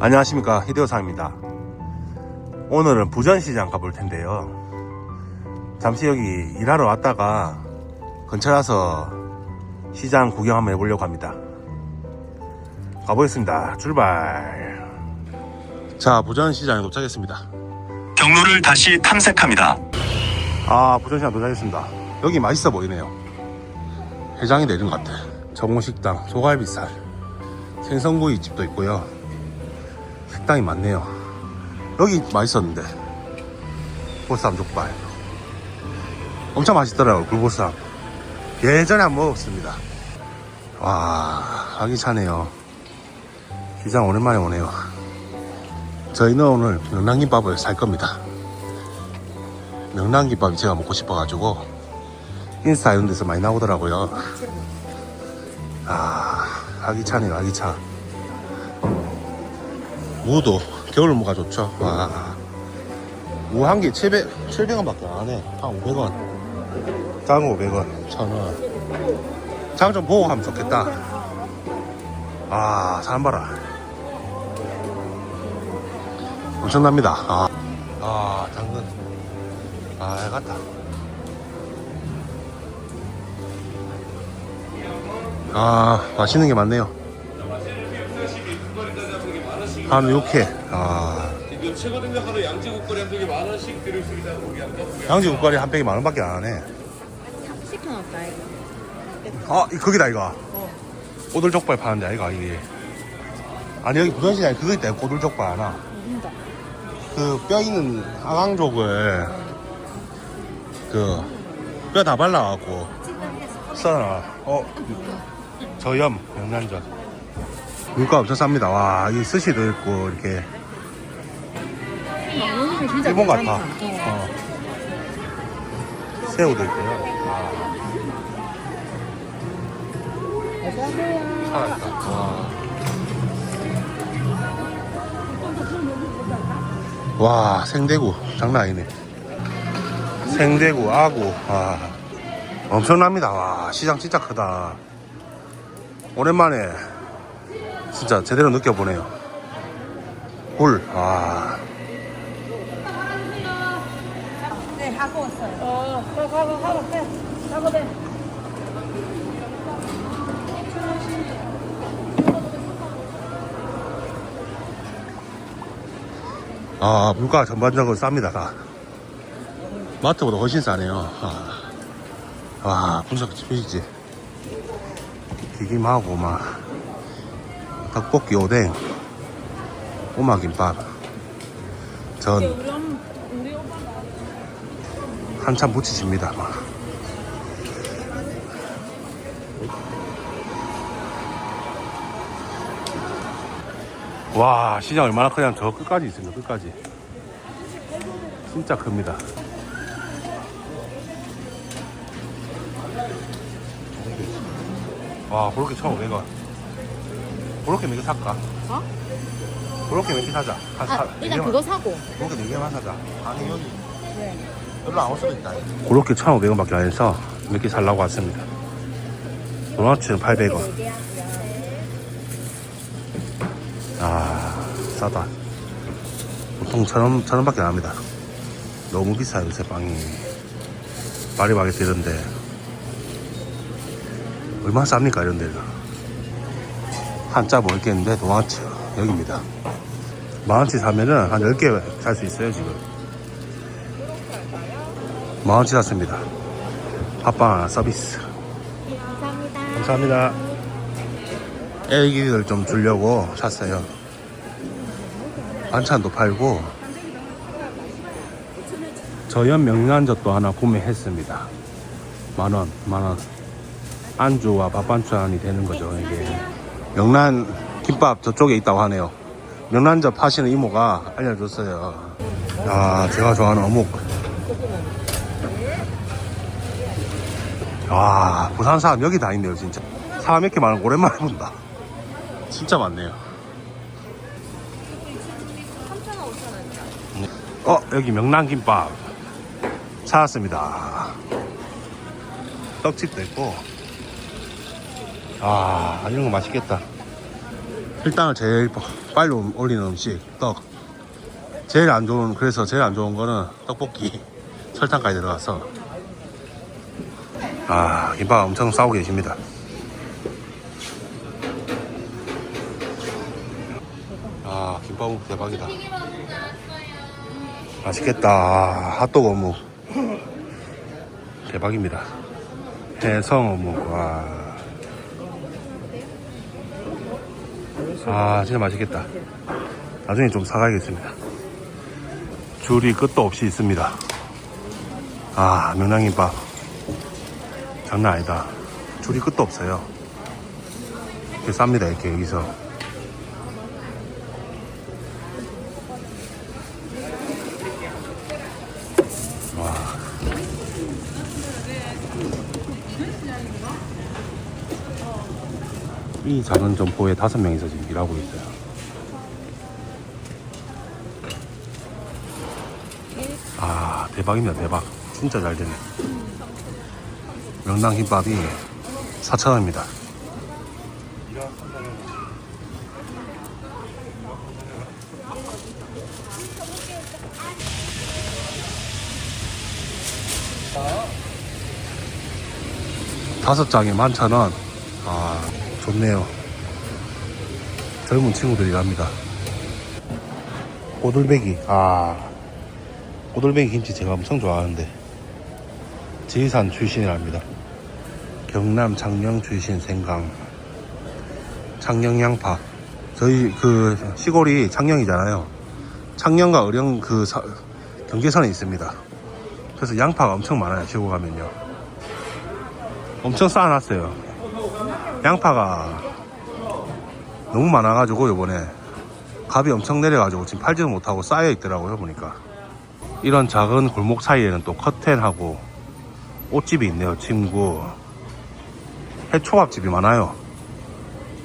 안녕하십니까. 히데오상입니다. 오늘은 부전시장 가볼 텐데요. 잠시 여기 일하러 왔다가 근처라서 시장 구경 한번 해보려고 합니다. 가보겠습니다. 출발. 자 부전시장에 도착했습니다. 경로를 다시 탐색합니다. 아 부전시장 도착했습니다. 여기 맛있어 보이네요. 해장이 내린 것 같아. 정우식당 소갈비살 생선구이 집도 있고요 식당이 많네요. 여기 맛있었는데. 보쌈 족발. 엄청 맛있더라고요 굴보쌈. 예전에 안 먹었습니다. 와 활기차네요. 시장 오랜만에 오네요. 저희는 오늘 명란김밥을 살 겁니다. 명란김밥이 제가 먹고 싶어가지고 인스타 이런 데서 많이 나오더라고요. 아 활기차네요 활기차 무도 겨울 무가 좋죠 와. 무한개 700, 700원 밖에 안 해. 한 500원. 장 500원. 1000원. 장 좀 보고 가면 좋겠다. 아, 사람 봐라. 엄청납니다. 아, 아 당근. 아, 해갔다. 아, 맛있는 게 많네요. 한 6회. 아. 최고 양지 국거리 한만 원씩 수안 떴고요. 양지 국갈이 한 팩이 만 원밖에 안 하네. 시켜놨다 이거 아, 이- 거기다, 이거. 꼬들 족발 파는데, 아이가, 이게. 아니, 여기 부산시장에 그거 있다, 꼬들 족발 하나. 어딘다 그, 뼈 있는 하강족을, 그, 뼈 다 발라갖고, 써놔. 어, 저염, 명란젓. 물가 엄청 쌉니다. 와, 이 스시도 있고, 이렇게. 일본 같아. 어. 새우도 있고요. 살았다. 와. 와, 생대구. 장난 아니네. 생대구, 아구. 와. 엄청납니다. 와, 시장 진짜 크다. 오랜만에 진짜 제대로 느껴보네요. 굴, 와. 네 하고 왔어요 어 가고 가고 가고 돼돼 아, 물가 전반적으로 쌉니다. 다. 마트보다 훨씬 싸네요. 아. 와, 분석 집이지. 튀김하고, 막, 떡볶이 오뎅, 꼬마김밥, 전, 한참 붙이십니다. 막. 와 시장 얼마나 크냐면 저 끝까지 있습니다. 끝까지. 진짜 큽니다. 와 그렇게 1,500원. 그렇게 몇개 살까? 어? 그렇게 몇개 사자. 한 사, 아네 일단 개만. 그거 사고 그렇게 네 개만 사자. 아니 여기 네 별로 안 올 수도 있다. 그렇게 1,500원밖에 안 해서 몇 개 살라고 왔습니다. 도넛은 800원. 아, 싸다. 보통 천 원, 천 원밖에 안 합니다. 너무 비싸요, 요새 빵이. 파리바게트 이런데. 얼마나 쌉니까, 이런 데는. 한자 모르겠는데, 도넛츠. 여기입니다. 만원치 사면은 한 10개 살 수 있어요, 지금. 만원치 샀습니다. 하나 서비스. 감사합니다 감사합니다. 애기들 좀 주려고 샀어요. 반찬도 팔고 저염 명란젓도 하나 구매했습니다. 만 원, 만 원. 안주와 밥 반찬이 되는 거죠, 이게. 명란 김밥 저쪽에 있다고 하네요. 명란젓 파시는 이모가 알려줬어요. 아, 제가 좋아하는 어묵. 와, 부산 사람 여기 다 있네요, 진짜. 사람 이렇게 많은 거 오랜만에 본다. 진짜 많네요. 어, 여기 명란김밥 찾았습니다. 떡집도 있고. 아, 이런 거 맛있겠다. 혈당을 제일 빠- 빨리 올리는 음식 떡. 제일 안 좋은 그래서 제일 안 좋은 거는 떡볶이 설탕까지 들어가서. 아 김밥 엄청 싸고 계십니다. 아 김밥 대박이다. 맛있겠다. 아, 핫도그 어묵. 대박입니다. 해성 어묵. 와 아 진짜 맛있겠다. 나중에 좀 사가야겠습니다. 줄이 끝도 없이 있습니다. 아 명랑김밥. 장난 아니다. 줄이 끝도 없어요. 이렇게 쌉니다 이렇게 여기서 이 작은 점포에 다섯 명이서 지금 일하고 있어요. 아 대박입니다 대박. 진짜 잘 되네. 명랑 김밥이 4,000원입니다. 다섯 장에 11,000원. 아 좋네요. 젊은 친구들이 랍니다. 꼬들배기. 아 꼬들배기 김치 제가 엄청 좋아하는데. 지리산 출신이랍니다. 경남 창녕 출신 생강. 창녕 양파. 저희 그 시골이 창녕이잖아요. 창녕과 의령 그 사- 경계선에 있습니다. 그래서 양파가 엄청 많아요 시골 가면요. 엄청 쌓아놨어요 양파가 너무 많아가지고 요번에 값이 엄청 내려가지고 지금 팔지도 못하고 쌓여 있더라고요 보니까. 이런 작은 골목 사이에는 또 커튼하고 옷집이 있네요 친구. 해초밥집이 많아요.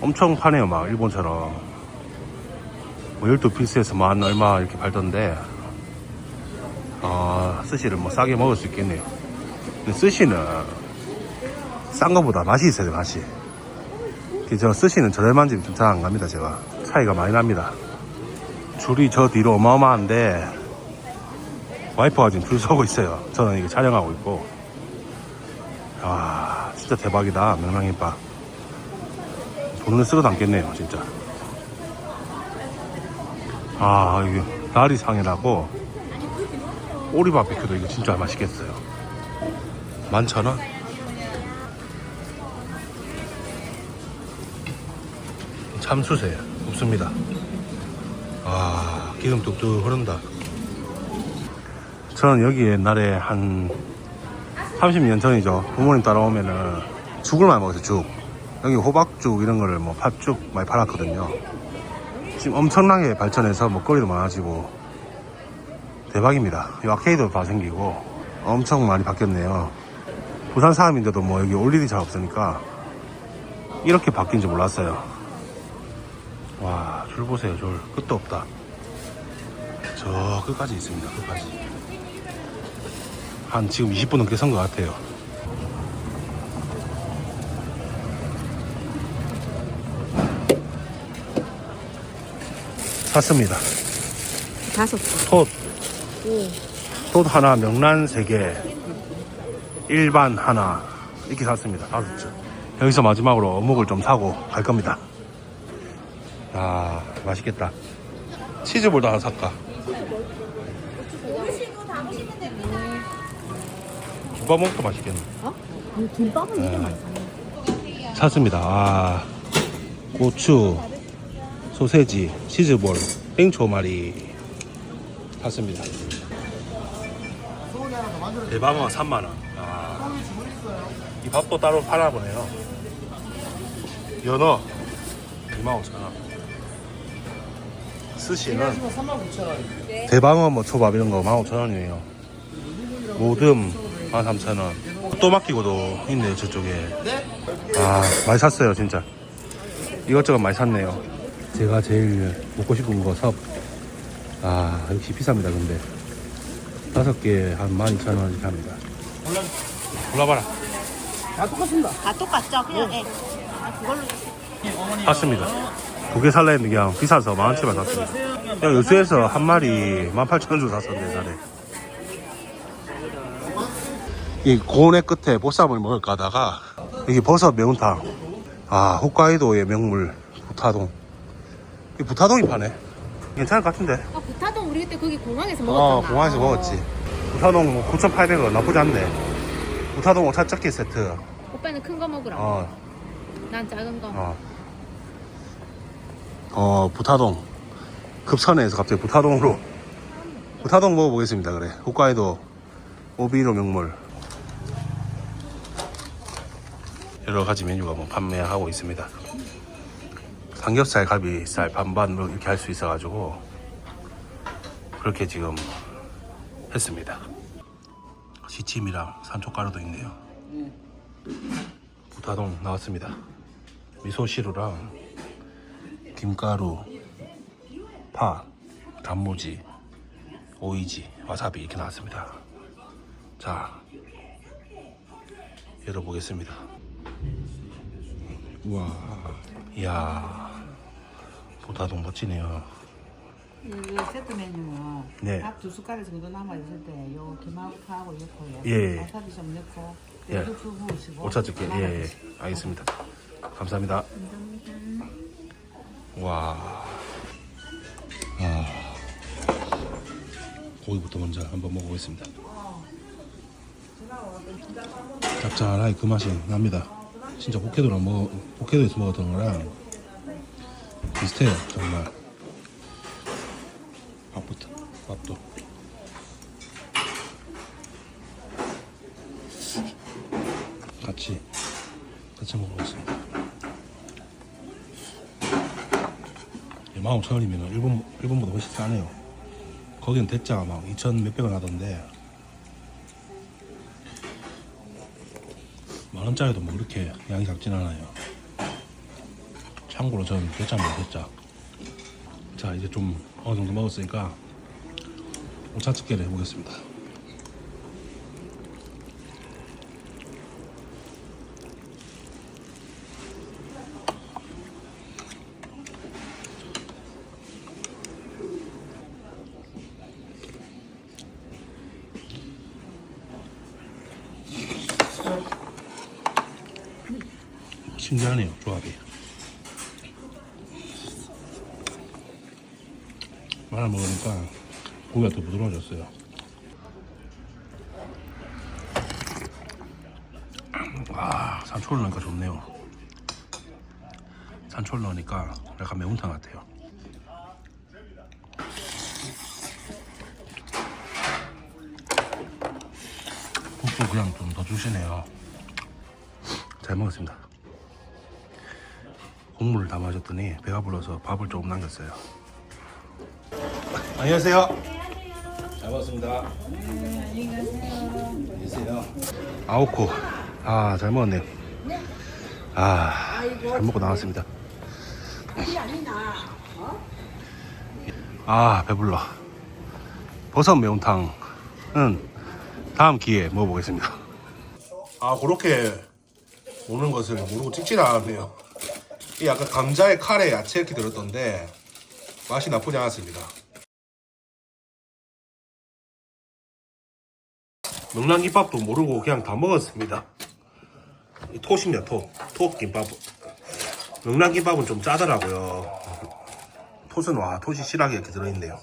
엄청 파네요 막 일본처럼. 뭐 12피스에서 만 얼마 이렇게 팔던데. 아 스시를 뭐 싸게 먹을 수 있겠네요. 근데 스시는 싼 거보다 맛이 있어요 맛이 저 스시는 저렴한 집이 좀 잘 안 갑니다 제가. 차이가 많이 납니다. 줄이 저 뒤로 어마어마한데 와이퍼가 지금 줄 서고 있어요. 저는 이게 촬영하고 있고. 아 진짜 대박이다 명랑김밥 돈을 쓰고 담겠네요 진짜. 아 이게 날이 상이라고. 오리바비큐도 이거 진짜 맛있겠어요. 11,000원? 참수세 없습니다. 아 기름 뚝뚝 흐른다. 저는 여기 옛날에 한 30년 전이죠. 부모님 따라오면은 죽을 많이 먹었어요. 죽. 여기 호박죽 이런 거를 뭐 팥죽 많이 팔았거든요. 지금 엄청나게 발전해서 먹거리도 많아지고 대박입니다. 이 아케이드도 다 생기고 엄청 많이 바뀌었네요. 부산 사람인데도 뭐 여기 올 일이 잘 없으니까 이렇게 바뀐 줄 몰랐어요. 와, 줄 보세요, 줄. 끝도 없다. 저 끝까지 있습니다, 끝까지. 한 지금 20분 넘게 선 것 같아요. 샀습니다. 다섯 개. 톳. 톳 하나, 명란 세 개, 일반 하나. 이렇게 샀습니다. 다섯 줄. 여기서 마지막으로 어묵을 좀 사고 갈 겁니다. 아, 맛있겠다. 치즈볼도 하나 살까? 김밥 먹도 맛있겠네. 어? 아니, 김밥은 이게 네. 많잖아. 샀습니다. 아, 고추, 소세지, 치즈볼, 땡초마리 샀습니다. 대방어 3만원. 아, 이 밥도 따로 파나 보네요. 연어 25,000원. 스시는 대방어 뭐 초밥 이런 거 15,000원이에요. 모듬 13,000원. 또 맡기고도 있네요, 저쪽에. 아, 많이 샀어요, 진짜. 이것저것 많이 샀네요. 제가 제일 먹고 싶은 거 섭. 아, 역시 비쌉니다, 근데. 다섯 개에 한 12,000원 이렇게 합니다. 골라봐라. 다 똑같죠? 그냥, 예. 아, 그걸로. 샀습니다. 두 개 살라 했는데 그냥 비싸서 만 원치만 샀습니다. 그냥 여수에서 한 마리 18,000원 주고 샀었는데 전에. 이 고원의 끝에 보쌈을 먹을까 하다가 여기 버섯 매운탕. 아 홋카이도의 명물 부타동. 이 부타동이 파네. 괜찮을 것 같은데. 아, 부타동 우리 그때 거기 공항에서 어 먹었잖아. 공항에서 먹었지. 부타동 뭐 9,800원 나쁘지 않네. 부타동 오차적기 세트. 오빠는 큰 거 먹으라. 어난 작은 거. 어. 어, 부타동. 급선에서 갑자기 부타동으로. 부타동 먹어보겠습니다, 그래. 홋카이도 오비로 명물. 여러 가지 메뉴가 뭐 판매하고 있습니다. 삼겹살, 갈비살 반반 뭐 이렇게 할 수 있어 가지고 그렇게 지금 했습니다. 시침이랑 산초가루도 있네요. 부타동 나왔습니다. 미소시루랑 김가루, 파, 단무지, 오이지, 와사비 이렇게 나왔습니다. 자, 열어보겠습니다. 우와, 이야, 보다동 멋지네요. 이 세트 메뉴는 네. 밥 두 숟가락 정도 남아 있을 때 요 김하고 넣고요. 예. 와사비 좀 넣고 예. 육수 부으시고 오차즈게 예, 예, 알겠습니다. 감사합니다. 와, 아, 고기부터 먼저 한번 먹어보겠습니다. 짭짤하게 그 맛이 납니다. 진짜 호케도랑 먹, 호케도에서 먹었던 거랑 비슷해요, 정말. 밥부터, 밥도. 같이 같이 먹어보겠습니다. 15,000원이면 일본 일본보다 훨씬 싸네요. 거기는 대짜가 막 2천 몇백 원 하던데 만 원짜리도 뭐 그렇게 양이 작진 않아요. 참고로 저는 대짜입니다 대짜. 자 이제 좀 어느 정도 먹었으니까 오차집게를 해보겠습니다. 신기하네요 조합이. 말아 먹으니까 고기가 더 부드러워졌어요. 아 산초를 넣으니까 좋네요. 산초를 넣으니까 약간 매운탕 같아요. 국도 그냥 좀 더 주시네요. 잘 먹었습니다 국물을 다 마셨더니 배가 불러서 밥을 조금 남겼어요. 안녕하세요. 잘 먹었습니다. 안녕히 계세요. 아오코. 아, 잘 먹었네요. 아, 잘 먹고 나왔습니다. 아, 배불러. 버섯 매운탕은 다음 기회에 먹어보겠습니다. 아, 그렇게 오는 것을 모르고 찍질 않았네요. 이 약간 감자에 카레 야채 이렇게 들었던데 맛이 나쁘지 않았습니다. 명란김밥도 모르고 그냥 다 먹었습니다. 이 톳입니다, 톳. 톳김밥. 명란김밥은 좀 짜더라고요. 톳은 와, 톳이 실하게 이렇게 들어있네요.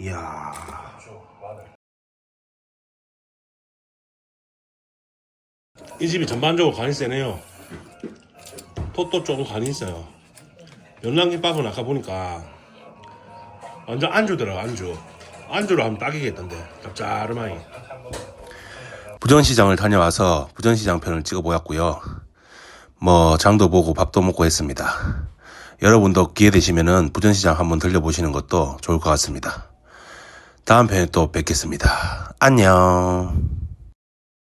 이야. 이 집이 전반적으로 간이 세네요. 톳도 좀 간이 있어요. 명란김밥은 아까 보니까 완전 안주 들어가 안주. 안주로 하면 딱이겠던데 짭짤하니. 부전시장을 다녀와서 부전시장 편을 찍어 보았고요. 뭐 장도 보고 밥도 먹고 했습니다. 여러분도 기회 되시면은 부전시장 한번 들려보시는 것도 좋을 것 같습니다. 다음 편에 또 뵙겠습니다. 안녕.